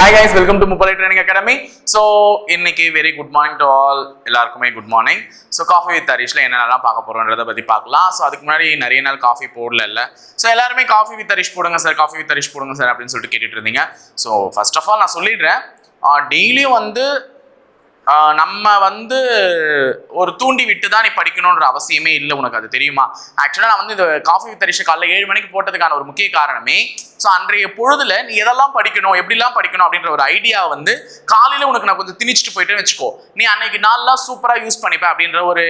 Hi guys welcome to முப்படை training academy so இன்னைக்கு very good morning to all எல்லாருக்குமே good morning so coffee with ஹரிஷ்ல என்னென்னலாம் பார்க்க போகிறோன்றதை பற்றி பார்க்கலாம். ஸோ அதுக்கு முன்னாடி நிறைய நாள் காஃபி போடல இல்லை. ஸோ எல்லாருமே காஃபி வித் ஹரிஷ் போடுங்க சார் காஃபி வித் ஹரிஷ் போடுங்க சார் அப்படின்னு சொல்லிட்டு கேட்டுட்டு இருந்தீங்க. ஸோ ஃபர்ஸ்ட் ஆஃப் ஆல் நான் சொல்லிடுறேன். டெய்லியும் வந்து நம்ம வந்து ஒரு தூண்டி விட்டு தான் நீ படிக்கணுன்ற அவசியமே இல்லை உனக்கு. அது தெரியுமா? ஆக்சுவலாக நான் வந்து இந்த காஃபி வித் ஹரிஷ் காலைல ஏழு மணிக்கு போட்டதுக்கான ஒரு முக்கிய காரணமே ஸோ அன்றைய பொழுதுல நீ எதெல்லாம் படிக்கணும் எப்படிலாம் படிக்கணும் அப்படின்ற ஒரு ஐடியா வந்து காலையில உனக்கு நான் கொஞ்சம் திணிச்சிட்டு போயிட்டேன்னு வச்சுக்கோ. நீ அன்னைக்கு நாள்லாம் சூப்பராக யூஸ் பண்ணிப்பேன் அப்படின்ற ஒரு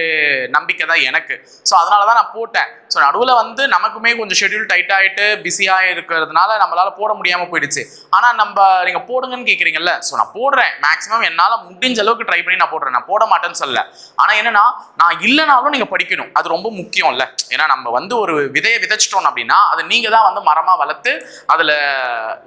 நம்பிக்கை தான் எனக்கு. ஸோ அதனால தான் நான் போட்டேன். ஸோ நடுவில் வந்து நமக்குமே கொஞ்சம் ஷெட்யூல் டைட் ஆகிட்டு பிஸியாக இருக்கிறதுனால நம்மளால போட முடியாமல் போயிடுச்சு. ஆனால் நம்ம நீங்கள் போடுங்கன்னு கேட்குறீங்கல்ல ஸோ நான் போடுறேன். மேக்ஸிமம் என்னால் முடிஞ்ச அளவுக்கு ட்ரை பண்ணி நான் போடுறேன். நான் போட மாட்டேன்னு சொல்லல. ஆனால் என்னன்னா நான் இல்லைனாலும் நீங்கள் படிக்கணும். அது ரொம்ப முக்கியம் இல்லை ஏன்னா நம்ம வந்து ஒரு விதையை விதைச்சிட்டோம் அப்படின்னா அதை நீங்கள் தான் வந்து மரமாக வளர்த்து அதில்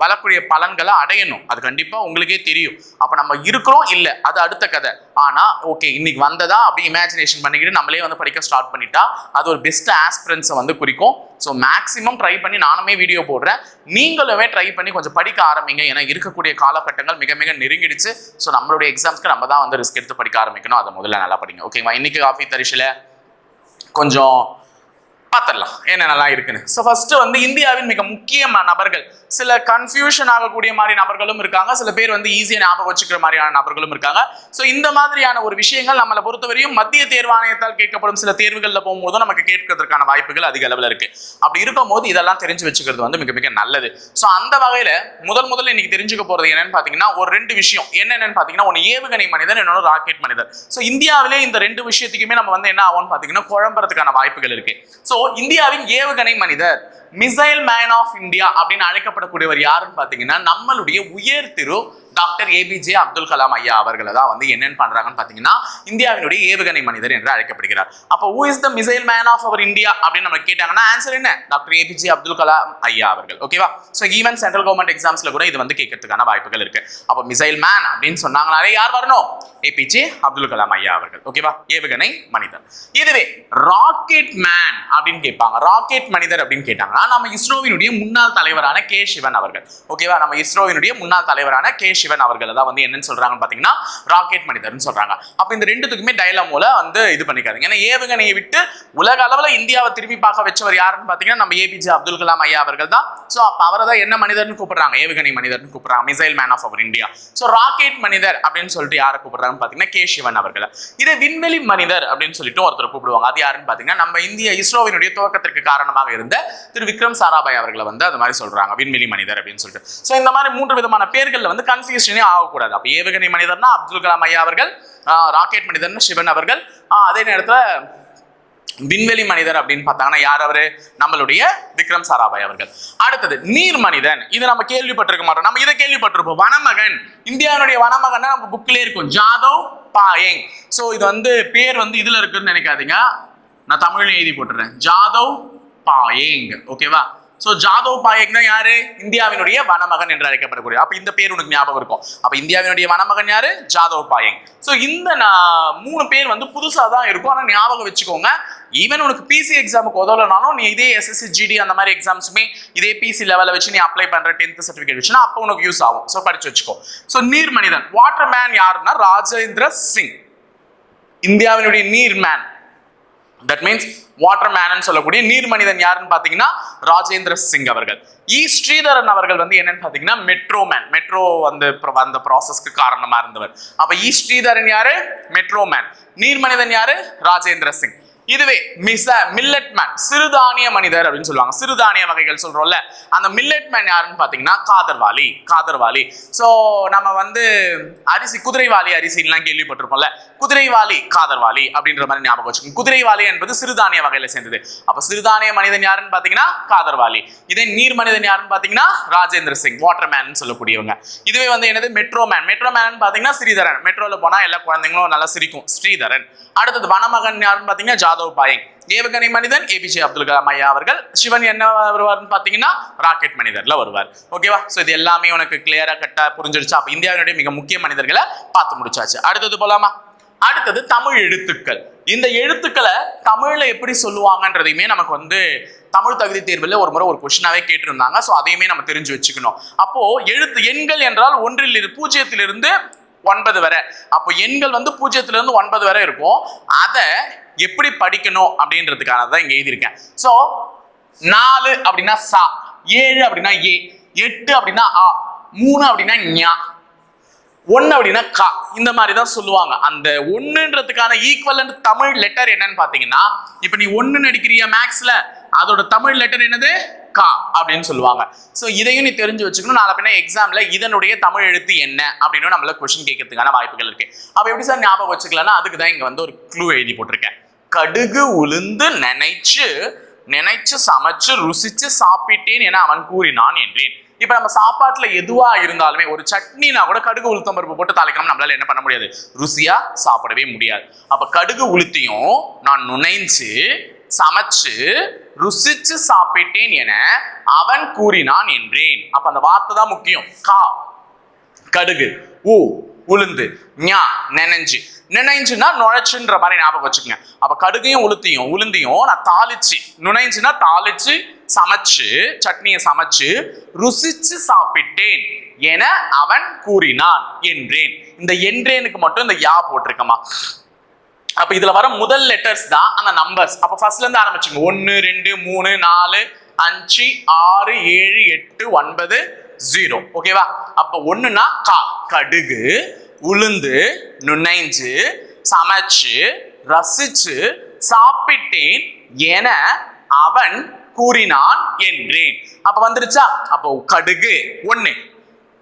வரக்கூடிய பலன்களை அடையணும். அது கண்டிப்பாக உங்களுக்கே தெரியும். அப்போ நம்ம இருக்கிறோம் இல்லை அது அடுத்த கதை. ஆனால் ஓகே இன்னைக்கு வந்ததா அப்படி இமேஜினேஷன் பண்ணிக்கிட்டு நம்மளே வந்து படிக்க ஸ்டார்ட் பண்ணிட்டா அது ஒரு பெஸ்ட் ஆஸ்பிரன்ஸை வந்து குறிக்கும். ஸோ மேக்ஸிமம் ட்ரை பண்ணி நானுமே வீடியோ போடுறேன். நீங்களுமே ட்ரை பண்ணி கொஞ்சம் படிக்க ஆரம்பிங்க. ஏன்னா இருக்கக்கூடிய காலகட்டங்கள் மிக மிக நெருங்கிடுச்சு. ஸோ நம்மளுடைய எக்ஸாம்ஸ்க்கு நம்ம தான் வந்து ரிஸ்க் எடுத்து படிக்க ஆரம்பிக்கணும். அதை முதல்ல நல்லா படிங்க. ஓகேவா இன்னைக்கு காஃபி தரிசில கொஞ்சம் பார்த்துடலாம் என்னென்னலாம் இருக்குன்னு. ஸோ ஃபர்ஸ்ட் வந்து இந்தியாவின் மிக முக்கியமான நபர்கள். சில கன்ஃபியூஷன் ஆகக்கூடிய மாதிரி நபர்களும் இருக்காங்க. சில பேர் வந்து ஈஸியாக ஞாபகம் வச்சுக்கிற மாதிரியான நபர்களும் இருக்காங்க. ஸோ இந்த மாதிரியான ஒரு விஷயங்கள் நம்மளை பொறுத்தவரையும் மத்திய தேர்வாணையத்தால் கேட்கப்படும் சில தேர்வுகளில் போகும்போதும் நமக்கு கேட்கறதுக்கான வாய்ப்புகள் அதிக அளவில் இருக்கு. அப்படி இருக்கும்போது இதெல்லாம் தெரிஞ்சு வச்சுக்கிறது வந்து மிக மிக நல்லது. ஸோ அந்த வகையில் முதல் முதல்ல இன்னைக்கு தெரிஞ்சுக்க போறது என்னன்னு பார்த்தீங்கன்னா ஒரு ரெண்டு விஷயம். என்னென்னு பார்த்தீங்கன்னா ஒன்று ஏவுகணை மனிதன் இன்னொன்று ராக்கெட் மனிதன். ஸோ இந்தியாவிலே இந்த ரெண்டு விஷயத்துக்குமே நம்ம வந்து என்ன ஆகும்னு பார்த்தீங்கன்னா குழம்புறதுக்கான வாய்ப்புகள் இருக்கு. ஸோ இந்தியாவின் ஏவுகணை மனிதர் மிசைல் மேன் ஆஃப் இந்தியா அப்படின்னு அழைக்கப்படக்கூடியவர் யாருன்னு பார்த்தீங்கன்னா நம்மளுடைய உயர் திரு டாக்டர் ஏபிஜே அப்துல் கலாம் ஐயா அவர்களை தான் வந்து என்னென்னு பண்றாங்கன்னு பார்த்தீங்கன்னா இந்தியாவினுடைய ஏவுகணை மனிதர் என்று அழைக்கப்படுகிறார். அப்போ who is the missile man of our India அப்படின்னு நம்ம கேட்டாங்கன்னா ஆன்சர் என்ன? டாக்டர் ஏபிஜே அப்துல் கலாம் ஐயா அவர்கள். ஓகேவா ஸோ ஈவன் சென்ட்ரல் கவர்மெண்ட் எக்ஸாம்ஸ்ல கூட இது வந்து கேட்கறதுக்கான வாய்ப்புகள் இருக்கு. அப்போ மிசைல் மேன் அப்படின்னு சொன்னாங்கனாலே யார் வரணும்? ஏபிஜே அப்துல் கலாம் ஐயா அவர்கள். ஓகேவா ஏவுகணை மனிதர். இதுவே ராக்கெட் மேன் அப்படின்னு கேட்பாங்க. ராக்கெட் மனிதர் அப்படின்னு கேட்டாங்கன்னா நம்ம இஸ்ரோவினுடைய முன்னாள் தலைவரான கே சிவன் அவர்கள். ஓகேவா நம்ம இஸ்ரோவினுடைய முன்னாள் தலைவரான கே சிவன் அவர்கள் தான் வந்து என்னன்னு சொல்றாங்கன்னு பாத்தீங்கன்னா ராக்கெட் மனிதர்னு சொல்றாங்க. அப்ப இந்த ரெண்டுத்துக்குமே டைலமோல வந்து இது பண்ணிக்காதீங்க. ஏன்னா ஏவுகணையை விட்டு உலக அளவுல இந்தியாவை திரும்பி பார்க்க வச்சவர் யாருன்னு பாத்தீங்கன்னா நம்ம ஏபிஜே அப்துல் கலாம் ஐயா அவர்கள் தான். ஸோ அப்ப அவரை தான் என்ன மனிதர்னு கூப்பிடுறாங்க? ஏவுகணை மனிதர்னு கூப்பிடுறாங்க. Missile man of our India so rocket மனிதர் அப்படின்னு சொல்லிட்டு யாரை கூப்பிடுறாங்கன்னு பாத்தீங்கன்னா கே சிவன் அவர்கள். இதே விண்வெளி மனிதர் அப்படின்னு சொல்லிட்டு ஒருத்தர் கூப்பிடுவாங்க. அது யாருன்னு பாத்தீங்கன்னா நம்ம இந்திய இஸ்ரோவினுடைய துவக்கத்திற்கு காரணமாக இருந்த திரு விக்ரம் சாராபாய் அவர்களை வந்து அது மாதிரி சொல்றாங்க. விண்வெளி மனிதர் அப்படின்னு சொல்லிட்டு. ஸோ இந்த மாதிரி மூன்று விதமான பேர்களில் வந்து கன்ஃபியூஷனே ஆகக்கூடாது. அப்போ ஏவுகணை மனிதர்னா அப்துல் கலாம் ஐயா அவர்கள் ராக்கெட் மனிதர்னு சிவன் அவர்கள். அதே நேரத்தில் விண்வெளி மனிதர் அப்படின்னு பார்த்தாங்கன்னா யார் அவரு? நம்மளுடைய விக்ரம் சாராபாய் அவர்கள். அடுத்தது நீர் மனிதன். இது நம்ம கேள்விப்பட்டிருக்க மாட்டோம். நம்ம இதை கேள்விப்பட்டிருப்போம். வனமகன். இந்தியாவுடைய வனமகன் நம்ம புக்கிலே இருக்கும். ஜாதவ் பாயங். ஸோ இது வந்து பேர் வந்து இதுல இருக்குன்னு நினைக்காதீங்க. நான் தமிழ்ல எழுதி போட்டுறேன். ஜாதவ் பாயேங் ஓகேவா ஸோ ஜாதவ் பாயக் யாரு? இந்தியாவினுடைய வனமகன் என்று அழைக்கப்படக்கூடிய அப்ப இந்த பேர் உனக்கு ஞாபகம் இருக்கும். அப்ப இந்தியாவினுடைய வனமகன் யாரு? ஜாதவ் பாயங். ஸோ இந்த மூணு பேர் வந்து புதுசா தான் இருக்கும். ஆனா ஞாபகம் வச்சுக்கோங்க. ஈவன் உனக்கு பிசி எக்ஸாமுக்கு உதவலனாலும் நீ இதே எஸ்எஸ்சி ஜிடி அந்த மாதிரி எக்ஸாம்ஸுமே இதே பிசி லெவலில் வச்சு நீ அப்ளை பண்ற டென்த் சர்டிஃபிகேட் வச்சுன்னா அப்போ உனக்கு யூஸ் ஆகும். ஸோ படிச்சு வச்சுக்கோ. ஸோ நீர் மனிதன் வாட்டர் மேன் யாருன்னா? ராஜேந்திர சிங். இந்தியாவினுடைய நீர் மேன் தட் மீன்ஸ் வாட்டர் மேனன் சொல்லக்கூடிய நீர் மனிதன் யாருன்னு பாத்தீங்கன்னா ராஜேந்திர சிங் அவர்கள். இ ஸ்ரீதரன் அவர்கள் வந்து என்னன்னு பாத்தீங்கன்னா மெட்ரோ மேன் மெட்ரோ வந்து அந்த ப்ராசஸ்க்கு காரணமா இருந்தவர். அப்ப இ ஸ்ரீதரன் யாரு? மெட்ரோ மேன் நீர் மனிதன் யாரு? ராஜேந்திர சிங். இதுவே மிச மில்லட் மேன் சிறுதானிய மனிதர் அப்படின்னு சொல்லுவாங்க. சிறுதானிய வகைகள் சொல்றோம்ல. அந்த மில்லட் மேன் யாருன்னு பாத்தீங்கன்னா காதர்வாலி காதர்வாலி. சோ நம்ம வந்து அரிசி குதிரைவாலி அரிசின்லாம் கேள்விப்பட்டிருப்போம்ல. குதிரைவாலி காதர்வாலி அப்படின்ற மாதிரி ஞாபகம் வச்சுக்கோங்க. குதிரைவாலி என்பது சிறுதானிய வகையில சேர்ந்தது. அப்ப சிறுதானிய மனிதன் யாருன்னு பாத்தீங்கன்னா காதர்வாலி. இதே நீர் மனிதன் யாருன்னு பாத்தீங்கன்னா ராஜேந்திர சிங் வாட்டர் மேன் சொல்லக்கூடியவங்க. இதுவே வந்து என்னது? மெட்ரோ மேன் மெட்ரோ மேன் பாத்தீங்கன்னா ஸ்ரீதரன். மெட்ரோல போனா எல்லா குழந்தைங்களும் நல்லா சிரிக்கும். ஸ்ரீதரன். அடுத்தது வனமகன் யாருன்னு பாத்தீங்கன்னா ஜாதவ் பாயங் ஏவுகணை மனிதன் ஏபிஜே அப்துல் கலாம் ஐயா அவர்கள். சிவன் என்ன வருவார்னு பாத்தீங்கன்னா ராக்கெட் மனிதர்ல வருவார். ஓகேவா சோ இது எல்லாமே உனக்கு கிளியரா கட்டா புரிஞ்சிருச்சா? அப்ப இந்தியாவினுடைய மிக முக்கிய மனிதர்களை பார்த்து முடிச்சாச்சு. அடுத்தது போலாமா? அடுத்தது தமிழ் எழுத்துக்கள். இந்த எழுத்துக்களை தமிழ்ல எப்படி சொல்லுவாங்கன்றதையுமே நமக்கு வந்து தமிழ் தகுதி தேர்வில் ஒரு முறை ஒரு கொஷினாவே கேட்டிருந்தாங்க. ஸோ அதையுமே நம்ம தெரிஞ்சு வச்சுக்கணும். அப்போ எழுத்து எண்கள் என்றால் ஒன்றில் இரு பூஜ்ஜியத்திலிருந்து ஒன்பது வரை. அப்போ எண்கள் வந்து பூஜ்ஜியத்திலிருந்து ஒன்பது வரை இருக்கும். அதை எப்படி படிக்கணும் அப்படின்றதுக்காக தான் இங்கே எழுதியிருக்கேன். ஸோ நாலு அப்படின்னா சா ஏழு அப்படின்னா ஏ எட்டு அப்படின்னா ஆ மூணு அப்படின்னா ஞா ஒன்று அப்படின்னா கா இந்த மாதிரி தான் சொல்லுவாங்க. அந்த ஒன்றுன்றதுக்கான ஈக்குவலண்ட் தமிழ் லெட்டர் என்னன்னு பார்த்தீங்கன்னா இப்போ நீ ஒன்று அடிக்கிறிய மேக்ஸில் அதோட தமிழ் லெட்டர் என்னது? கா அப்படின்னு சொல்லுவாங்க. ஸோ இதையும் நீ தெரிஞ்சு வச்சுக்கணும். நாளை பின்ன எக்ஸாமில் இதனுடைய தமிழ் எழுத்து என்ன அப்படின்னு நம்மள கொஸ்டின் கேட்கறதுக்கான வாய்ப்புகள் இருக்கு. அப்போ எப்படி சார் ஞாபகம் வச்சுக்கலாம்னா அதுக்கு தான் இங்கே வந்து ஒரு க்ளூ எழுதி போட்டிருக்கேன். கடுகு உளுந்து நினைச்சு நினைச்சு சமைச்சு ருசிச்சு சாப்பிட்டேன் என அவன் கூறினான் என்றேன். இப்ப நம்ம சாப்பாட்டுல எதுவா இருந்தாலுமே ஒரு சட்னினா கூட கடுகு உளுத்தம் பருப்பு போட்டு தாளிக்காம நம்மளால என்ன பண்ண முடியாது? ருசியா சாப்பிடவே முடியாது. அப்ப கடுகு உளுத்தியும் நான் நுணைஞ்சு சமைச்சு ருசிச்சு சாப்பிட்டேன் என அவன் கூறினான் என்றேன். அப்ப அந்த வார்த்தை தான் முக்கியம். கா. கடுகு. ஊ. உளுந்து. ஞா நினைஞ்சு. நினைஞ்சுன்னா நுழைச்சுன்ற மாதிரி ஞாபகம் வச்சுக்கோங்க. அப்ப கடுகையும் உளுத்தியும் உளுந்தையும் நான் தாளிச்சு நுழைஞ்சுன்னா தாளிச்சு சமைச்சு சட்னியை சமைச்சு ருசிச்சு சாப்பிட்டேன் என அவன் கூறினான் என்றேன். இந்த என்றேனுக்கு மட்டும் இந்த யா போட்டிருக்கமா அப்ப இதுல வர முதல் லெட்டர்ஸ் தான் அந்த நம்பர்ஸ் அப்ப ஃபர்ஸ்ட்ல இருந்து ஆரம்பிச்சுங்க. ஒன்னு ரெண்டு மூணு நாலு அஞ்சு ஆறு ஏழு எட்டு ஒன்பது ஜீரோ ஓகேவா அப்ப ஒண்ணுனா கா. கடுகு உளுந்து நுணைஞ்சு சமைச்சு ரசிச்சு சாப்பிட்டேன் என அவன் கூறினான் என்றேன். அப்ப வந்துருச்சா? அப்போ கடுகு ஒண்ணு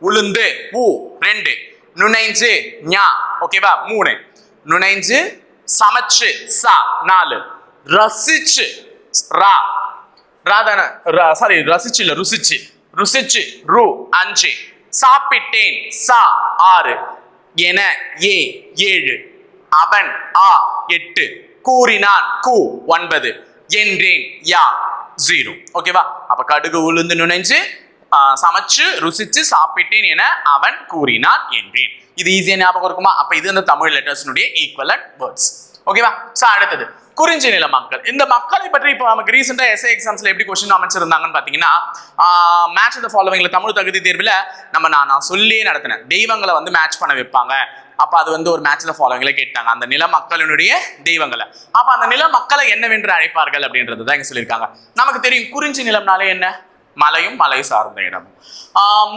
உளுந்து பூ ரெண்டு நுணைஞ்சு ஞா. ஓகேவா மூணு. நுணைஞ்சு சமைச்சு சா. நாலு. ரசிச்சு ரா. ராதான சாரி ரசிச்சு இல்ல ருசிச்சு. ருசிச்சு ரு அஞ்சு. சாப்பிட்டேன் சா ஆறு. என ஏ ஏழு. அவன் ஆ எட்டு. கூறினான் கு ஒன்பது. என்றேன் யா ஜீரோ. ஓகேவா அப்ப கடுகு உளுந்து நுழைஞ்சு சமைச்சு ருசிச்சு சாப்பிட்டேன் என அவன் கூறினான் என்றேன். இது ஈஸியா ஞாபகம் இருக்குமா? அப்ப இது அந்த தமிழ் லெட்டர்ஸ்னுடைய ஈக்குவலன்ட் வேர்ட்ஸ் ஓகேவா சோ அடுத்தது. குறிஞ்சி நில மக்கள். இந்த மக்களை பற்றி இப்போ நமக்கு ரீசெண்டா எஸ்ஏ எக்ஸாம்ஸ்ல எப்படி கொஸ்டின் அமைச்சிருந்தாங்கன்னு பாத்தீங்கன்னா மேட்ச் இந்த ஃபாலோவிங்ல தமிழ் தகுதி தேர்வில் நம்ம நான் நான் சொல்லியே நடத்தினேன். தெய்வங்களை வந்து மேட்ச் பண்ண வைப்பாங்க. அப்ப அது வந்து ஒரு மேட்ச்ல ஃபாலோவிங்ல கேட்டாங்க. அந்த நில மக்களினுடைய தெய்வங்களை. அப்ப அந்த நில மக்களை என்னவென்று அழைப்பார்கள் அப்படின்றது தான் இங்க சொல்லியிருக்காங்க. நமக்கு தெரியும் குறிஞ்சி நிலம்னாலே என்ன? மலையும் மலை சார்ந்த இடமும்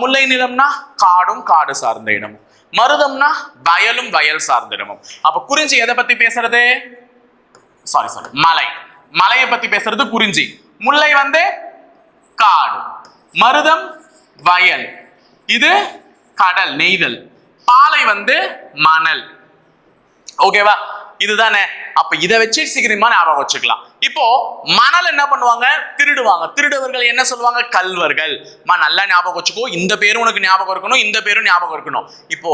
முல்லை நிலம்னா காடும் காடு சார்ந்த இடமும் மருதம்னா வயலும் வயல் சார்ந்திடமும். அப்ப குறிஞ்சி எதை பத்தி பேசுறது? சாரி சாரி மலை. மலையை பத்தி பேசுறது குறிஞ்சி. முல்லை வந்து காடு. மருதம் வயல். இது கடல் நெய்தல். பாலை வந்து மணல். ஓகேவா இதுதானே. அப்ப இதை வச்சு சீக்கிரமா ஞாபகம் வச்சுக்கலாம். இப்போ மணல் என்ன பண்ணுவாங்க? திருடுவாங்க. திருடுவர்கள் என்ன சொல்லுவாங்க? கல்வர்கள். மா நல்லா ஞாபகம் வச்சுக்கோ. இந்த பேரும் உனக்கு ஞாபகம் இருக்கணும். இந்த பேரும் ஞாபகம் இருக்கணும். இப்போ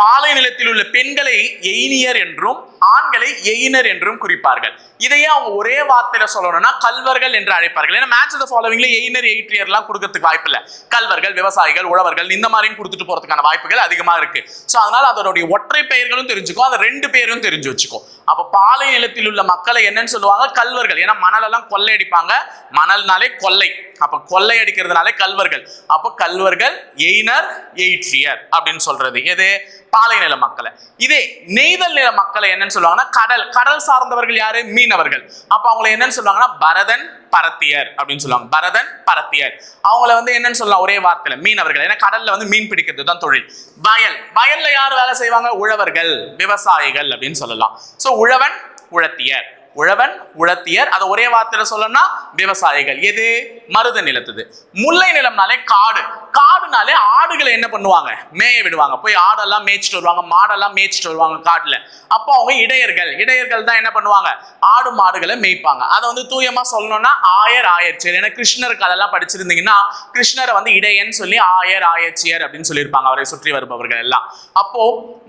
பாலை நிலத்தில் உள்ள பெண்களை எயினியர் என்றும் ஆண்களை எயினர் என்றும் குறிப்பார்கள். இதையே அவங்க ஒரே வார்த்தையில சொல்லணும்னா கல்வர்கள் என்று அழைப்பார்கள். ஏன்னா மேட்ச் த ஃபாலோவிங்ல எயினர் எயிட்ரியர்லாம் கொடுக்கறதுக்கு வாய்ப்பு இல்லை. கல்வர்கள் விவசாயிகள் உழவர்கள் இந்த மாதிரியும் கொடுத்துட்டு போறதுக்கான வாய்ப்புகள் அதிகமா இருக்கு. ஸோ அதனால அதனுடைய ஒற்றை பெயர்களும் தெரிஞ்சுக்கோ. அதை ரெண்டு பேரும் தெரிஞ்சு வச்சுக்கோ. அப்ப பாலை நிலத்தில் உள்ள மக்கள் என்னன்னு சொல்லுவாங்க? கல்வர்கள். ஏன்னா மணல் எல்லாம் கொள்ளையடிப்பாங்க. மணல்னாலே கொள்ளை. அப்ப கொள்ளை அடிக்கிறதுனாலே கல்வர்கள். அப்போ கல்வர்கள் எயினர் எயிற்றியர் அப்படின்னு சொல்றது. எது? பாலை நில மக்களை. இதே நெய்தல் நில மக்களை என்னன்னு சொல்லுவாங்கன்னா கடல். கடல் சார்ந்தவர்கள் யாரு? மீனவர்கள். அப்ப அவங்களை என்னன்னு சொல்லுவாங்கன்னா பரதன் பரத்தியர் அப்படின்னு சொல்லுவாங்க. பரதன் பரத்தியர். அவங்கள வந்து என்னன்னு சொல்லலாம்? ஒரே வார்த்தையில மீனவர்கள். ஏன்னா கடல்ல வந்து மீன் பிடிக்கிறது தான் தொழில். வயல். வயல்ல யார் வேலை செய்வாங்க? உழவர்கள் விவசாயிகள் அப்படின்னு சொல்லலாம். சோ உழவன் உழத்தியர். உழவன் உழத்தியர். அதை ஒரே வார்த்தையில சொல்லணும்னா விவசாயிகள். எது? மருத நிலத்துது. முல்லை நிலம்னாலே காடு. காடுனாலே ஆடுகளை என்ன பண்ணுவாங்க? மேய விடுவாங்க. போய் ஆடெல்லாம் மேய்ச்சிட்டு வருவாங்க. மாடெல்லாம் மேய்ச்சிட்டு வருவாங்க காட்டுல. அப்போ அவங்க இடையர்கள். இடையர்கள் தான் என்ன பண்ணுவாங்க? ஆடு மாடுகளை மேய்ப்பாங்க. அதை வந்து தூயமா சொல்லணும்னா ஆயர் ஆயர்ச்சியர். ஏன்னா கிருஷ்ணருக்கு அதெல்லாம் படிச்சிருந்தீங்கன்னா கிருஷ்ணரை வந்து இடையன்னு சொல்லி ஆயர் ஆயர்ச்சியர் அப்படின்னு சொல்லியிருப்பாங்க. அவரை சுற்றி வருபவர்கள் எல்லாம். அப்போ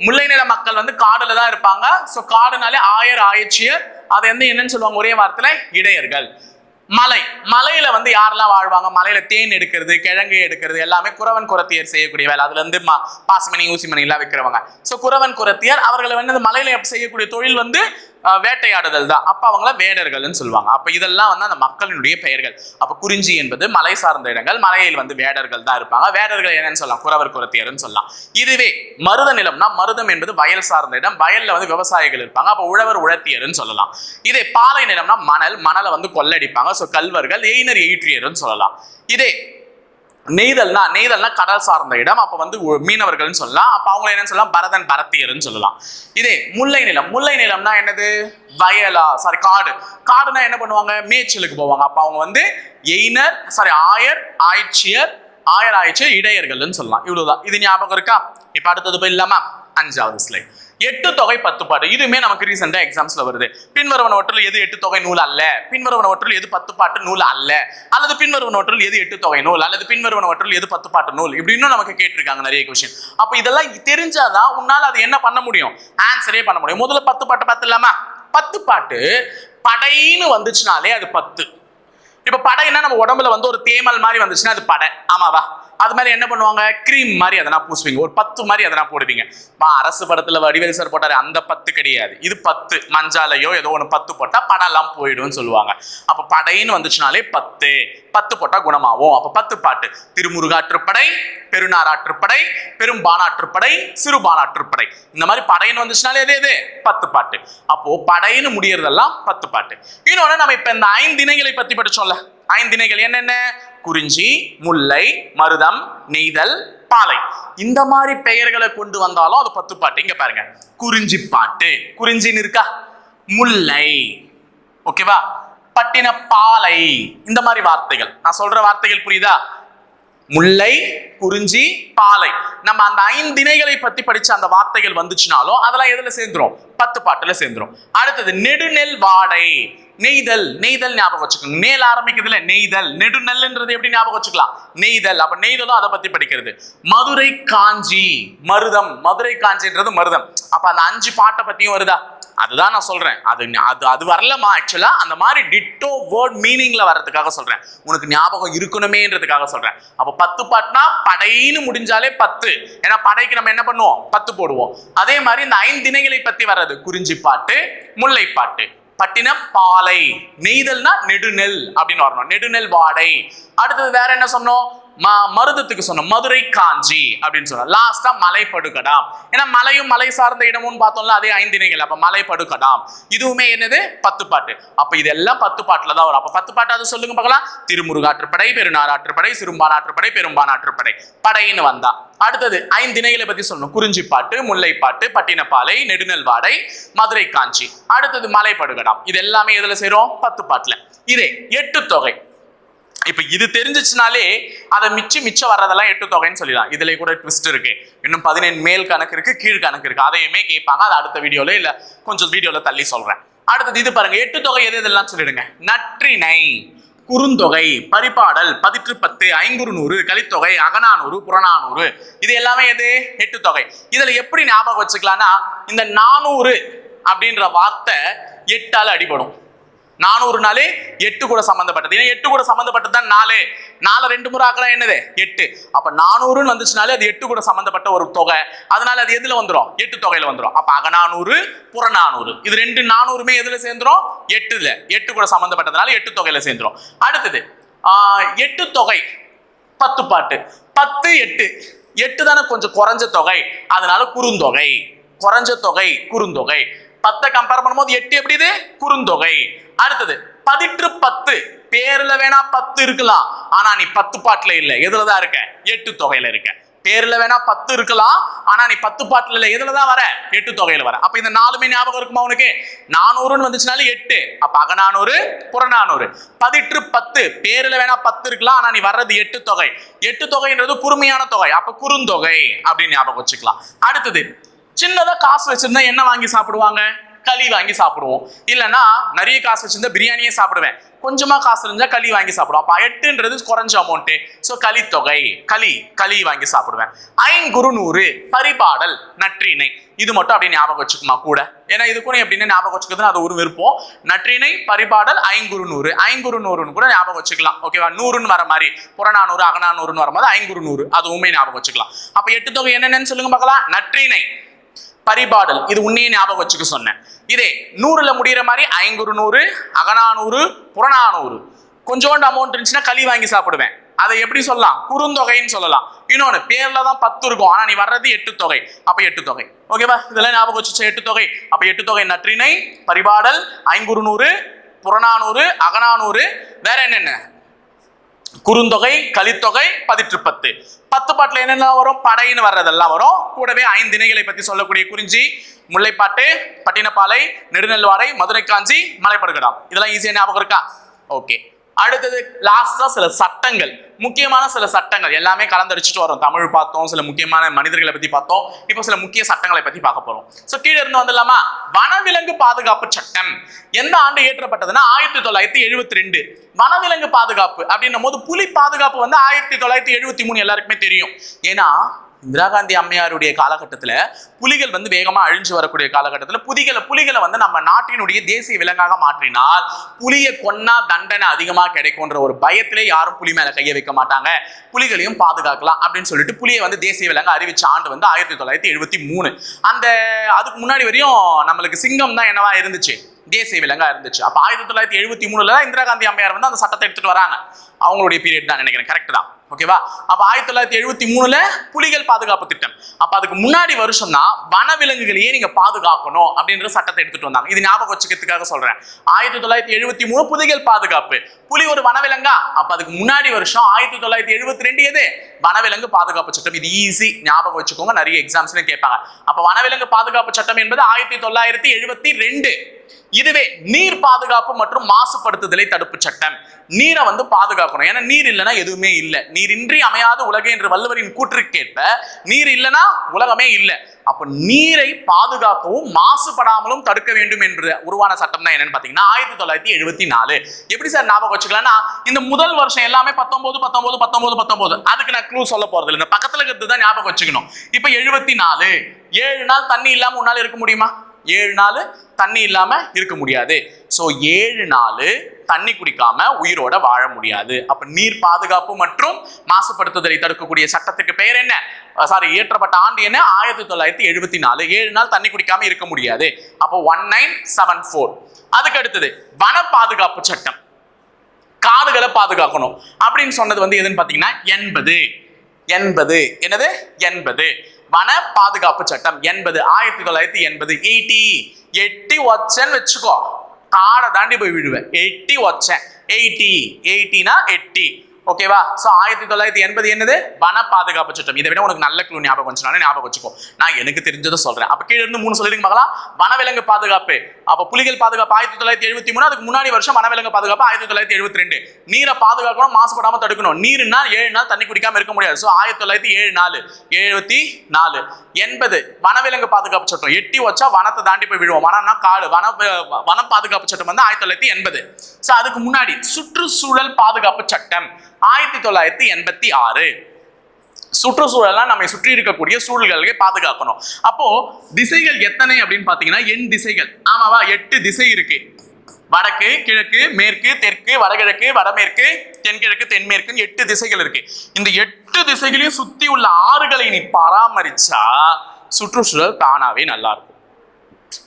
முல்லை நில மக்கள் வந்து காடுல தான் இருப்பாங்க. ஸோ காடுனாலே ஆயர் ஆயர்ச்சியர் அதை வந்து என்னன்னு சொல்லுவாங்க? ஒரே வார்த்தையில இடையர்கள். மலை. மலையில வந்து யாரெல்லாம் வாழ்வாங்க? மலையில தேன் எடுக்கிறது கிழங்கு எடுக்கிறது எல்லாமே குறவன் குரத்தியர் செய்யக்கூடிய வேலை. அதுல இருந்து மா பாசிமணி ஊசிமணி எல்லாம் விற்கிறவங்க ஸோ குறவன் குரத்தியர் அவர்களை வந்து மலையில செய்யக்கூடிய தொழில் வந்து வேட்டையாடுதல் தான். அப்போ அவங்கள வேடர்கள்னு சொல்லுவாங்க. அப்போ இதெல்லாம் வந்து அந்த மக்களினுடைய பெயர்கள். அப்போ குறிஞ்சி என்பது மலை சார்ந்த இடங்கள். மலையில் வந்து வேடர்கள் தான் இருப்பாங்க. வேடர்கள் என்னன்னு சொல்லலாம். குறவர் குரத்தியர்னு சொல்லலாம். இதுவே மருத நிலம்னா மருதம் என்பது வயல் சார்ந்த இடம். வயல்ல வந்து விவசாயிகள் இருப்பாங்க. அப்போ உழவர் உழத்தியர்னு சொல்லலாம். இதே பாலை நிலம்னா மணல். மணலை வந்து கொள்ளடிப்பாங்க. ஸோ கல்வர்கள் எயினர் எயிற்றியர்னு சொல்லலாம். இதே நெய்தல்னா நெய்தல்னா கடல் சார்ந்த இடம். அப்ப வந்து மீனவர்கள்னு சொல்லலாம். அப்ப அவங்க என்னன்னு சொல்லலாம்? பரதன் பரத்தியர்னு சொல்லலாம். இதே முல்லை நிலம். முல்லை நிலம்னா என்னது? வயலா சாரி காடு. காடுனா என்ன பண்ணுவாங்க? மேய்ச்சலுக்கு போவாங்க. அப்ப அவங்க வந்து எய்னர் சாரி ஆயர் ஆய்ச்சியர் ஆயர் ஆய்ச்சியர் இடையர்கள்னு சொல்லலாம். இவ்வளவுதான். இது ஞாபகம் இருக்கா? இப்ப அடுத்தது போய் இல்லாமா அஞ்சாவது ஸ்லைட் எட்டு தொகை பத்து பாட்டு இதுவுமே நமக்கு ரீசெண்டா எக்ஸாம்ஸ்ல வருது. பின்வருவனவற்றில் எது எட்டு தொகை நூல் அல்ல? பின்வருவனவற்றில் எது பத்து பாட்டு நூல் அல்ல? அல்லது பின்வருவனவற்றில் எது எட்டு தொகை நூல்? அல்லது பின்வருவனவற்றில் எது பத்து பாட்டு நூல்? இப்படின்னு நமக்கு கேட்டிருக்காங்க நிறைய கொஸ்டின் அப்ப இதெல்லாம் தெரிஞ்சாதான் உன்னால அது என்ன பண்ண முடியும்? ஆன்சரே பண்ண முடியும். முதல்ல பத்து பாட்டு பார்த்துலாமா பத்து பாட்டு படைன்னு வந்துச்சுனாலே அது பத்து. இப்ப படைன்னா நம்ம உடம்புல வந்து ஒரு தேமல் மாதிரி வந்துச்சுன்னா அது படை. ஆமாவா? அது மாதிரி என்ன பண்ணுவாங்க? க்ரீம் மாதிரி அதனா பூசுவீங்க. ஒரு பத்து மாதிரி அதனா போடுவீங்க. அரசு படத்துல வடிவேல் சார் போட்டாரு. அந்த பத்து கிடையாது. இது பத்து. மஞ்சாலையோ ஏதோ ஒன்று பத்து போட்டா எல்லாம் போயிடும்னு சொல்லுவாங்க. அப்ப படைன்னு வந்துச்சுனாலே பத்து. பத்து போட்டா குணமாகும். அப்ப பத்து பாட்டு. திருமுருகாற்றுப்படை பெருநாராற்றுப்படை பெரும்பானாற்றுப்படை சிறுபானாற்றுப்படை இந்த மாதிரி படைன்னு வந்துச்சுனாலே எது எது? பத்து பாட்டு. அப்போ படைன்னு முடியறதெல்லாம் பத்து பாட்டு. இன்னொன்னு நம்ம இப்ப இந்த ஐந்திணைகளை பத்தி படிச்சோம்ல. ஐந்திணைகள் என்னென்ன? குறிஞ்சி முல்லை மருதம் நெய்தல் பாலை. இந்த மாதிரி பெயர்களை கொண்டு வந்தாலும் அது பத்து பாட்டு. இங்க பாருங்க. குறிஞ்சி பாட்டு. குறிஞ்சின்னு இருக்கா? முல்லை. ஓகேவா? பட்டின பாலை. இந்த மாதிரி வார்த்தைகள். நான் சொல்ற வார்த்தைகள் புரியுதா? முல்லை குறிஞ்சி பாலை. நம்ம அந்த ஐந்திணைகளை பத்தி படிச்ச அந்த வார்த்தைகள் வந்துச்சுனாலும் அதெல்லாம் எதுல சேர்ந்துரும்? பத்து பாட்டுல சேர்ந்துரும். அடுத்தது நெடுநெல் வாடை. நெய்தல் நெய்தல் ஞாபகம் வச்சுக்கோங்க. நேல் ஆரம்பிக்கிறதுல நெய்தல். நெடுநெல்ன்றது எப்படி ஞாபகம் வச்சுக்கலாம்? நெய்தல். அப்ப நெய்தலும் அதை பத்தி படிக்கிறது. மதுரை காஞ்சி மருதம். மதுரை காஞ்சின்றது மருதம். அப்ப அந்த அஞ்சு பாட்டை பத்தியும் வருதா? அதுதான் நான் சொல்றேன். அது அது அது வரலமா ஆக்சுவலா அந்த மாதிரி டிட்டோ வேர்ட் மீனிங்ல வர்றதுக்காக சொல்றேன். உனக்கு ஞாபகம் இருக்கணுமேன்றதுக்காக சொல்றேன். அப்போ பத்து பாட்டுனா படைன்னு முடிஞ்சாலே பத்து. ஏன்னா படைக்கு நம்ம என்ன பண்ணுவோம்? பத்து போடுவோம். அதே மாதிரி இந்த ஐந்து திணைகளை பத்தி வர்றது. குறிஞ்சி பாட்டு முல்லை பாட்டு. பட்டின பாலை நெய்தல்னா நெடுநெல் அப்படின்னு வரணும். நெடுநெல் வாடை. அடுத்தது வேற என்ன சொன்னோம்? மருதத்துக்கு சொன்னோம் மதுரை காஞ்சி அப்படின்னு சொன்னோம் லாஸ்டா மலைப்படுகடாம். ஏன்னா மலையும் மலை சார்ந்த இடமும் பார்த்தோம்ல அதே ஐந்தினைகள் அப்ப மலைப்படுகடாம். இதுவுமே என்னது? பத்து பாட்டு அப்ப இதெல்லாம் பத்து பாட்டுல தான் வரும். அப்ப பத்து பாட்டு அது சொல்லுங்க பார்க்கலாம். திருமுருகாற்றுப்படை பெருநாராற்றுப்படை சிறும்பானாற்றுப்படை பெரும்பானாற்றுப்படை படைன்னு வந்தா. அடுத்தது ஐந்திணைகளை பத்தி சொல்லணும். குறிஞ்சி பாட்டு முல்லை பாட்டு பட்டினப்பாலை நெடுநெல்வாடை மதுரை காஞ்சி. அடுத்தது மலைப்படுகடாம். இது எல்லாமே எதுல சேரும்? பத்து பாட்டுல இதே எட்டு தொகை. இப்போ இது தெரிஞ்சிச்சுனாலே அதை மிச்சம் மிச்சம் வர்றதெல்லாம் எட்டு தொகைன்னு சொல்லிடலாம். இதுல கூட ட்விஸ்ட் இருக்கு. இன்னும் பதினேழு மேல் கணக்கு இருக்கு கீழ் கணக்கு இருக்கு. அதையுமே கேட்பாங்க. அது அடுத்த வீடியோல இல்ல கொஞ்சம் வீடியோல தள்ளி சொல்றேன். அடுத்தது இது பாருங்க எட்டு தொகை எது இதெல்லாம் சொல்லிடுங்க? நற்றிணை குறுந்தொகை பரிபாடல் பதிற்று பத்து ஐங்குறுநூறு கலித்தொகை அகநானூறு புறநானூறு. இது எல்லாமே எது? எட்டு தொகை. இதுல எப்படி ஞாபகம் வச்சுக்கலாம்னா இந்த நானூறு அப்படின்ற வார்த்தை எட்டால அடிபடும். நானூறு நாலு எட்டு கூட சம்மந்தப்பட்டது ஏன்னா எட்டு கூட சம்மந்தப்பட்டது தான் நாலு. நாலு ரெண்டு முறை ஆக்கலாம் என்னது? எட்டு. அப்போ நானூறுன்னு வந்துச்சுனாலே அது எட்டு கூட சம்மந்தப்பட்ட ஒரு தொகை. அதனால அது எதில் வந்துடும் எட்டு தொகையில் வந்துடும் அப்போ அகநானூறு புறநானூறு. இது ரெண்டு நானூறுமே எதில் சேர்ந்துரும்? எட்டுல. எட்டு கூட சம்மந்தப்பட்டதுனால எட்டு தொகையில் சேர்ந்துரும். அடுத்தது எட்டு தொகை. பத்து பாட்டு. பத்து எட்டு. எட்டு தானே கொஞ்சம் குறைஞ்ச தொகை. அதனால குறுந்தொகை. குறைஞ்ச தொகை குறுந்தொகை. பத்தை கம்பேர் பண்ணும்போது எட்டு எப்படி இது? குறுந்தொகை. அடுத்தது பதிற்று பத்து. பேர்ல வேணா பத்து இருக்கலாம். ஆனா நீ பத்து பாட்டுல இல்ல. எதுலதான் இருக்க? எட்டு தொகையில இருக்க. பேர்ல வேணா பத்து இருக்கலாம். ஆனா நீ பத்து பாட்டுல இல்ல. எதுலதான் வர? எட்டு தொகையில வர. அப்ப இந்த நாலுமே ஞாபகம் இருக்குமா உனக்கு? நானூறுன்னு வந்துச்சுனாலும் எட்டு. அப்ப அகநானூறு புறநானூறு. பதிற்று பத்து. பேர்ல வேணா பத்து இருக்கலாம். ஆனா நீ வர்றது எட்டு தொகை. எட்டு தொகைன்றது குறுமையான தொகை. அப்ப குறுந்தொகை அப்படின்னு ஞாபகம் வச்சுக்கலாம். அடுத்தது சின்னதா காசு வச்சிருந்தா என்ன வாங்கி சாப்பிடுவாங்க? களி வாங்கி சாப்பிடுவோம். இல்லைன்னா நிறைய காசு வச்சிருந்தா பிரியாணியே சாப்பிடுவேன். கொஞ்சமா காசு இருந்தா களி வாங்கி சாப்பிடுவோம். அப்ப எட்டுன்றது குறைஞ்ச அமௌண்ட் ஸோ களி தொகை களி களி வாங்கி சாப்பிடுவேன். ஐங்குறுநூறு பரிபாடல் நற்றிணை. இது மட்டும் அப்படியே ஞாபகம் வச்சுக்குமா கூட? ஏன்னா இதுக்கும் எப்படின்னு ஞாபகம் வச்சுக்கிறதுன்னு அது ஒரு விருப்பம். நற்றிணை பரிபாடல் ஐங்குறுநூறு. ஐங்குறுநூறுன்னு கூட ஞாபகம் வச்சுக்கலாம். ஓகேவா நூறுன்னு வர மாதிரி. புறநானூறு அகநானூறுன்னு வரும்போது ஐங்குறுநூறு. அதுவுமே ஞாபகம் வச்சுக்கலாம். அப்ப எட்டு தொகை என்னென்னு சொல்லுங்க பார்க்கலாம். நற்றிணை. பரிபாடல். இது உன்னையே ஞாபகம் வச்சுக்க சொன்னேன். இதே நூறுல முடிகிற மாதிரி ஐங்குறு நூறு அகநானூறு புறநானூறு கொஞ்சோண்டு அமௌண்ட் இருந்துச்சுன்னா களி வாங்கி சாப்பிடுவேன். அதை எப்படி சொல்லலாம்? குறுந்தொகைன்னு சொல்லலாம். இன்னொன்று பேர்ல தான் பத்து இருக்கும். ஆனால் நீ வர்றது எட்டு தொகை. அப்போ எட்டு தொகை. ஓகேவா? இதெல்லாம் ஞாபகம் வச்சு எட்டு தொகை. அப்போ எட்டு தொகை நற்றினை பரிபாடல் ஐங்குறுநூறு புறநானூறு அகநானூறு வேற என்னென்ன? குறுந்தொகை கலித்தொகை பதிற்று பத்து பத்து பாட்டுல என்னென்ன வரும்? படைன்னு வர்றதெல்லாம் வரும். கூடவே ஐந்து திணைகளை பத்தி சொல்லக்கூடிய குறிஞ்சி முல்லைப்பாட்டு பட்டினப்பாலை நெடுநெல்வாடை மதுரை காஞ்சி மலைப்படுகடாம் இதெல்லாம் ஈஸியா ஞாபகம் இருக்கா? ஓகே அடுத்தது லாஸ்டா சில சட்டங்கள். முக்கியமான சில சட்டங்கள். எல்லாமே கலந்தடிச்சிட்டு வரோம் தமிழ் பார்த்தோம் சில முக்கியமான மனிதர்களை பத்தி பார்த்தோம். இப்போ சில முக்கிய சட்டங்களை பத்தி பார்க்க போறோம். ஸோ கீழே இருந்து வந்துடலாமா? வனவிலங்கு பாதுகாப்பு சட்டம். எந்த ஆண்டு இயற்றப்பட்டதுன்னா ஆயிரத்தி தொள்ளாயிரத்தி எழுபத்தி ரெண்டு வனவிலங்கு பாதுகாப்பு அப்படின்னும் போது புலி பாதுகாப்பு வந்து ஆயிரத்தி தொள்ளாயிரத்தி எழுபத்தி மூணு எல்லாருக்குமே தெரியும். ஏன்னா இந்திரா காந்தி அம்மையாருடைய காலகட்டத்தில் புலிகள் வந்து வேகமாக அழிஞ்சு வரக்கூடிய காலகட்டத்தில் புலிகளை புலிகளை வந்து நம்ம நாட்டினுடைய தேசிய விலங்காக மாற்றினால் புலியை கொன்னா தண்டனை அதிகமாக கிடைக்கும்ன்ற ஒரு பயத்திலே யாரும் புலி மேலே கையை வைக்க மாட்டாங்க. புலிகளையும் பாதுகாக்கலாம் அப்படின்னு சொல்லிட்டு புலியை வந்து தேசிய விலங்கு அறிவிச்ச ஆண்டு வந்து ஆயிரத்தி தொள்ளாயிரத்தி எழுபத்தி மூணு. அந்த அதுக்கு முன்னாடி வரையும் நம்மளுக்கு சிங்கம் தான் என்னவா இருந்துச்சு? தேசிய விலங்கா இருந்துச்சு. அப்போ ஆயிரத்தி தொள்ளாயிரத்தி எழுபத்தி மூணுல தான் இந்திரா காந்தி அம்மையார் வந்து அந்த சட்டத்தை எடுத்துட்டு வராங்க. அவங்களுடைய பீரியட் தான் நினைக்கிறேன். கரெக்ட் தான். ஓகேவா அப்ப ஆயிரத்தி தொள்ளாயிரத்தி எழுபத்தி மூணுல புலிகள் பாதுகாப்பு திட்டம். அப்ப அதுக்கு முன்னாடி வருஷம் தான் வனவிலங்குகளையே நீங்க பாதுகாக்கணும் அப்படின்ற சட்டத்தை எடுத்துட்டு வந்தாங்க. இது ஞாபகம் வச்சுக்கிறதுக்காக சொல்றேன். ஆயிரத்தி தொள்ளாயிரத்தி எழுபத்தி மூணு புலிகள் பாதுகாப்பு. புலி ஒரு வனவிலங்கா? அப்ப அதுக்கு முன்னாடி வருஷம் ஆயிரத்தி தொள்ளாயிரத்தி எழுபத்தி ரெண்டு எது? வனவிலங்கு பாதுகாப்பு சட்டம். இது ஈஸி ஞாபகம் வச்சுக்கோங்க. நிறைய எக்ஸாம்ஸ்ல கேட்பாங்க. அப்ப வனவிலங்கு பாதுகாப்பு சட்டம் என்பது ஆயிரத்தி தொள்ளாயிரத்தி எழுபத்தி ரெண்டு. இதுவே நீர் பாதுகாப்பு மற்றும் மாசுபடுத்துதலை தடுப்பு சட்டம். நீரை வந்து பாதுகாக்கணும். ஏன்னா நீர் இல்லைன்னா எதுவுமே இல்லை. நீரின்றி அமையாத உலகை என்று வள்ளுவரின் கூற்றுக்கேற்ப நீர் இல்லைன்னா உலகமே இல்லை. அப்ப நீரை பாதுகாக்கவும் மாசுபடாமலும் தடுக்க வேண்டும் என்று உருவான சட்டம் தான் என்னன்னு பாத்தீங்கன்னா ஆயிரத்தி தொள்ளாயிரத்தி எழுபத்தி நாலு. எப்படி சார் ஞாபகம் வச்சுக்கலாம்னா இந்த முதல் வருஷம் எல்லாமே பத்தொன்பது பத்தொன்பது பத்தொன்பது பத்தொன்பது. அதுக்கு நான் க்ளூ சொல்ல போறது இல்லை. இந்த பக்கத்துல இருக்கிறது தான் ஞாபகம் வச்சுக்கணும். இப்ப எழுபத்தி நாலு. ஏழு நாள் தண்ணி இல்லாம உன்னால இருக்க முடியுமா? ஏழு நாள் தண்ணி இல்லாம இருக்க முடியாது. ஸோ ஏழு நாள் தண்ணி குடிக்காம உயிரோட வாழ முடியாது. அப்ப நீர் பாதுகாப்பு மற்றும் மாசுபடுத்துதலை தடுக்கக்கூடிய சட்டத்துக்கு பெயர் என்ன? சாரி இயற்றப்பட்ட ஆண்டு என்ன? ஆயிரத்தி தொள்ளாயிரத்தி எழுபத்தி நாலு. ஏழு நாள் தண்ணி குடிக்காம இருக்க முடியாது. அப்போ ஒன் நைன் செவன் ஃபோர் அதுக்கு அடுத்தது வன பாதுகாப்பு சட்டம். காடுகளை பாதுகாக்கணும். அப்படின்னு சொன்னது வந்து எதுன்னு பார்த்தீங்கன்னா எண்பது. எண்பது. என்னது? எண்பது. வன பாதுகாப்பு சட்டம் எண்பது. ஆயிரத்தி தொள்ளாயிரத்தி எண்பது. எயிட்டி எட்டி ஒச்சன்னு வச்சுக்கோ. காடை தாண்டி போய் விடுவேன் எட்டி வச்சேன் எயிட்டி எயிட்டினா எட்டி ஓகேவா? ஸோ ஆயிரத்தி தொள்ளாயிரத்தி எண்பது என்னது? வன பாதுகாப்பு சட்டம். இதை விட உனக்கு நல்ல க்ளூ ஞாபகம் வச்சுனாலும் ஞாபகம் வச்சுக்கோ. நான் எனக்கு தெரிஞ்சதை சொல்றேன். அப்ப கீழே இருந்து மூணு சொல்லிருங்க பார்க்கலாம். வனவிலங்கு பாதுகாப்பு. அப்ப புலிகள் பாதுகாப்பு ஆயிரத்தி தொள்ளாயிரத்தி எழுபத்தி மூணு அதுக்கு முன்னாடி வருஷம் வனவிலங்கு பாதுகாப்பு ஆயிரத்தி தொள்ளாயிரத்தி எழுபத்தி ரெண்டு நீரை பாதுகாக்கணும் மாசுபடாம தடுக்கணும். நீர்னா ஏழு நாள் தண்ணி குடிக்காம இருக்க முடியாது. ஸோ ஆயிரத்தி தொள்ளாயிரத்தி ஏழு நாலு எழுபத்தி நாலு. எண்பது வனவிலங்கு பாதுகாப்பு சட்டம். எட்டி வச்சா வனத்தை தாண்டி போய் விழுவோம். வனம்னா காடு. வன வனம் பாதுகாப்பு சட்டம் வந்து ஆயிரத்தி தொள்ளாயிரத்தி எண்பது. ஸோ அதுக்கு முன்னாடி சுற்றுச்சூழல் பாதுகாப்பு சட்டம் ஆயிரத்தி தொள்ளாயிரத்தி எண்பத்தி ஆறு. சுற்றுச்சூழலாம் நம்மை சுற்றி இருக்கக்கூடிய சூழல்களை பாதுகாக்கணும். அப்போ திசைகள் எத்தனை அப்படின்னு பாத்தீங்கன்னா எண் திசைகள். ஆமாவா? எட்டு திசை இருக்கு. வடக்கு கிழக்கு மேற்கு தெற்கு வடகிழக்கு வடமேற்கு தென்கிழக்கு தென்மேற்குன்னு எட்டு திசைகள் இருக்கு. இந்த எட்டு திசைகளையும் சுத்தி உள்ள ஆறுகளை நீ பராமரிச்சா சுற்றுச்சூழல் தானாவே நல்லா இருக்கும்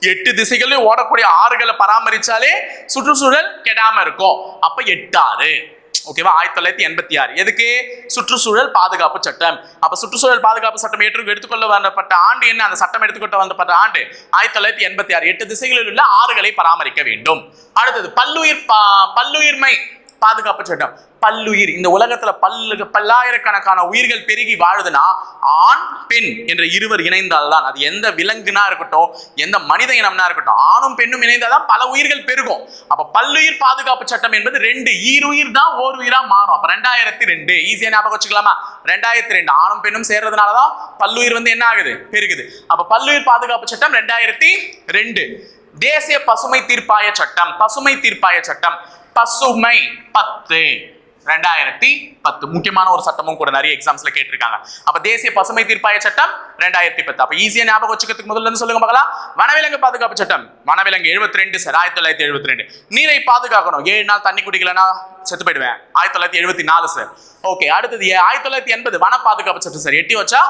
எட்டு திசைகளையும் ஓடக்கூடிய ஆறுகளை பராமரிச்சாலே சுற்றுச்சூழல் கெடாம இருக்கும். அப்ப எட்டு ஆறு ஓகேவா ஆயிரத்தி தொள்ளாயிரத்தி எண்பத்தி ஆறு. எதுக்கு? சுற்றுச்சூழல் பாதுகாப்பு சட்டம். அப்ப சுற்றுச்சூழல் பாதுகாப்பு சட்டம் ஏற்று எடுத்துக்கொள்ள வந்தப்பட்ட ஆண்டு என்ன? அந்த சட்டம் எடுத்துக்கொள்ள வந்தப்பட்ட ஆண்டு ஆயிரத்தி தொள்ளாயிரத்தி எண்பத்தி ஆறு. எட்டு திசைகளில் உள்ள ஆறுகளை பராமரிக்க வேண்டும். அடுத்தது பல்லுயிர் பா பல்லுயிர்மை. பாதுகாப்பு சட்டம் பல்லுயிர். இந்த உலகத்துல பல்லு பல்லாயிரக்கணக்கான உயிர்கள் பெருகி வாழுதுன்னா ஆண் பெண் என்ற இருவர் இணைந்தால்தான். அது எந்த விலங்குனா இருக்கட்டும் எந்த மனித இனம்னா இருக்கட்டும் ஆணும் பெண்ணும் இணைந்தாதான் பல உயிர்கள் பெருகும். அப்ப பல்லுயிர் பாதுகாப்பு சட்டம் என்பது ரெண்டு. ஈருயிர் தான் ஓர் உயிரா மாறும். அப்ப ரெண்டாயிரத்தி ரெண்டு. ஈஸியா ஞாபகம் வச்சுக்கலாமா? ரெண்டாயிரத்தி ரெண்டு. ஆணும் பெண்ணும் சேர்றதுனாலதான் பல்லுயிர் வந்து என்ன ஆகுது? பெருகுது. அப்ப பல்லுயிர் பாதுகாப்பு சட்டம் ரெண்டாயிரத்தி ரெண்டு. தேசிய பசுமை தீர்ப்பாய சட்டம். பசுமை தீர்ப்பாய சட்டம். பசுமை பத்து. ரெண்டாயிரத்தி பத்து. முக்கியமான ஒரு சட்டமும் கூட நிறைய எக்ஸாம்ஸ்ல கேட்டிருக்காங்க. அப்ப தேசிய பசுமை தீர்ப்பாய சட்டம் ரெண்டாயிரத்தி பத்து. அப்ப ஈஸியா ஞாபகம் வச்சுக்கிறதுக்கு முதல்ல இருந்து சொல்லுங்க பார்க்கலாம்? வனவிலங்கு பாதுகாப்பு சட்டம். வனவிலங்கு எழுபத்தி ரெண்டு சார் ஆயிரத்தி தொள்ளாயிரத்தி எழுபத்தி ரெண்டு. நீரை பாதுகாக்கணும். ஏழு நாள் தண்ணி குடிக்கலன்னா செத்து போயிடுவேன். ஆயிரத்தி தொள்ளாயிரத்தி எழுபத்தி நாலு சார் ஓகே அடுத்தது ஏ- ஆயிரத்தி தொள்ளாயிரத்தி எண்பது வன பாதுகாப்பு சட்டம் சார் எட்டி வச்சா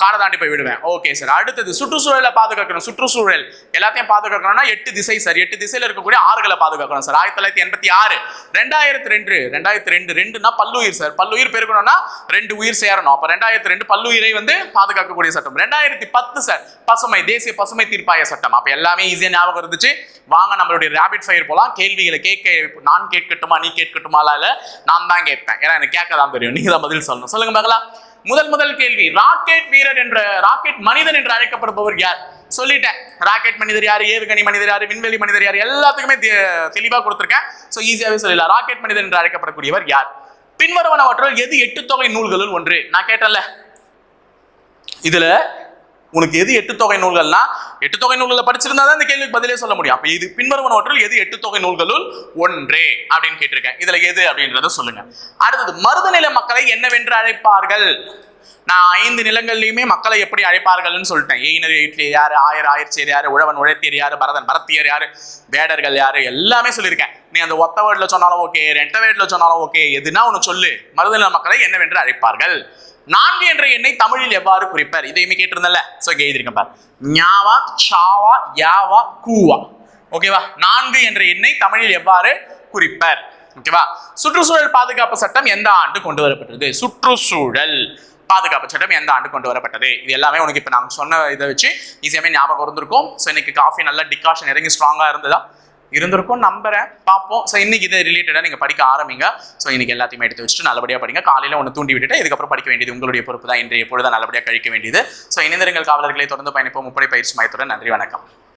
காடை தாண்டி போய் விடுவேன். ஓகே சார் அடுத்தது சுற்றுச்சூழலை பாதுகாக்கணும். சுற்றுச்சூழல். எல்லாத்தையும் பாதுகாக்கணும்னா எட்டு திசை சார் எட்டு திசையில் இருக்கக்கூடிய ஆறுகளை பாதுகாக்கணும் சார் ஆயிரத்தி தொள்ளாயிரத்தி எண்பத்தி ஆறு. ரெண்டாயிரத்தி ரெண்டு ரெண்டாயிரத்தி ரெண்டு ரெண்டுனா பல்லுயிர் சார் பல்லுயிர் பெருக்கணும்னா ரெண்டு உயிர் சேரணும். அப்போ ரெண்டாயிரத்தி ரெண்டு பல்லுயிரை வந்து பாதுகாக்கக்கூடிய சட்டம். ரெண்டாயிரத்தி பத்து சார் பசுமை தேசிய பசுமை தீர்ப்பாய சட்டம். அப்போ எல்லாமே ஈஸியாக ஞாபகம் இருந்துச்சு. வாங்க நம்மளுடைய ரேபிட் ஃபயர் போகலாம் கேள்விகளை கேட்க நான் கேட்கட்டுமா நீ கேட்கட்டுமா நான் தான் கேட்பேன். ஏன்னா எனக்கு கேட்க தான் தெரியும். நீங்க தான் பதில் சொல்லணும். சொல்லுங்க பார்க்கலாம். முதல் முதல் கேள்வி. ராக்கெட் வீரர் என்ற ராக்கெட் மனிதன் என்று அழைக்கப்படுபவர் யார்? சொல்லிட்டேன். ராக்கெட் மனிதர் யார்? ஏவுகணை மனிதர் யார்? விண்வெளி மனிதர் யார்? எல்லாத்துக்குமே தெ- தெளிவா கொடுத்துருக்கேன். சோ ஈஸியாவே சொல்லிடலாம். ராக்கெட் மனிதன் என்று அழைக்கப்படக்கூடியவர் யார்? பின்வருவனவற்றுள் எது எட்டு தொகை நூல்களுள் ஒன்று? நான் கேட்டேன்ல. இதுல உனக்கு எது எட்டு தொகை நூல்கள்னா எட்டு தொகை நூல்களை படிச்சிருந்தா தான் இந்த கேள்விக்கு பதிலே சொல்ல முடியும். அப்போ இது பின்வருவனவற்றில் எது எட்டு தொகை நூல்களுள் ஒன்றே அப்படின்னு கேட்டிருக்கேன். இதுல எது அப்படின்றத சொல்லுங்க. அடுத்தது மருதநில மக்களை என்னவென்று அழைப்பார்கள்? நான் ஐந்து நிலங்கள்லையுமே மக்களை எப்படி அழைப்பார்கள்னு சொல்லிட்டேன். எயினர் எயிட்லியர் யாரு ஆயர் ஆயர்ச்சியர் யாரு உழவன் உழைத்தியர் யாரு பரதன் பரத்தியர் யாரு வேடர்கள் யாரு எல்லாமே சொல்லியிருக்கேன். நீ அந்த ஒத்த வேர்டில் சொன்னாலும் ஓகே ரெட்ட வேர்டில் சொன்னாலும் ஓகே எதுனா ஒன்று சொல்லு. மருதநில மக்களை என்னவென்று அழைப்பார்கள்? நான்கு என்ற எண்ணை தமிழில் எவ்வாறு குறிப்பர்? இதையுமே கேட்டிருந்தல ஸோ இங்க எழுதிருக்கேன் பார். ஞாவா சாவா யாவா கூவா. ஓகேவா நான்கு என்ற எண்ணை தமிழில் எவ்வாறு குறிப்பர்? ஓகேவா சுற்றுச்சூழல் பாதுகாப்பு சட்டம் எந்த ஆண்டு கொண்டு வரப்பட்டது? சுற்றுச்சூழல் பாதுகாப்பு சட்டம் எந்த ஆண்டு கொண்டு வரப்பட்டது? இது எல்லாமே உனக்கு இப்போ நாங்கள் சொன்ன இதை வச்சு ஈஸியாமே ஞாபகம் இருந்திருக்கும் ஸோ இன்னைக்கு காஃபி நல்ல டிகாஷன் இறங்கி ஸ்ட்ராங்காக இருந்ததா? இருந்திருக்கும் நம்புறேன். பார்ப்போம். ஸோ இன்னைக்கு இதை ரிலேட்டடாக நீங்கள் படிக்க ஆரம்பிங்க. ஸோ இன்னைக்கு எல்லாத்தையுமே எடுத்து வச்சுட்டு நல்லபடியாக படிங்க. காலையில் ஒன்று தூண்டி விட்டுட்டு இதுக்கப்புறம் படிக்க வேண்டியது உங்களுடைய பொறுப்பு தான். இன்றைய பொழுது நல்லபடியாக கழிக்க வேண்டியது. ஸோ இணைந்திருங்கள் காவலர்களை. தொடர்ந்து பயணிப்போம். முப்படை பயிற்சி மையத்துடன் நன்றி வணக்கம்.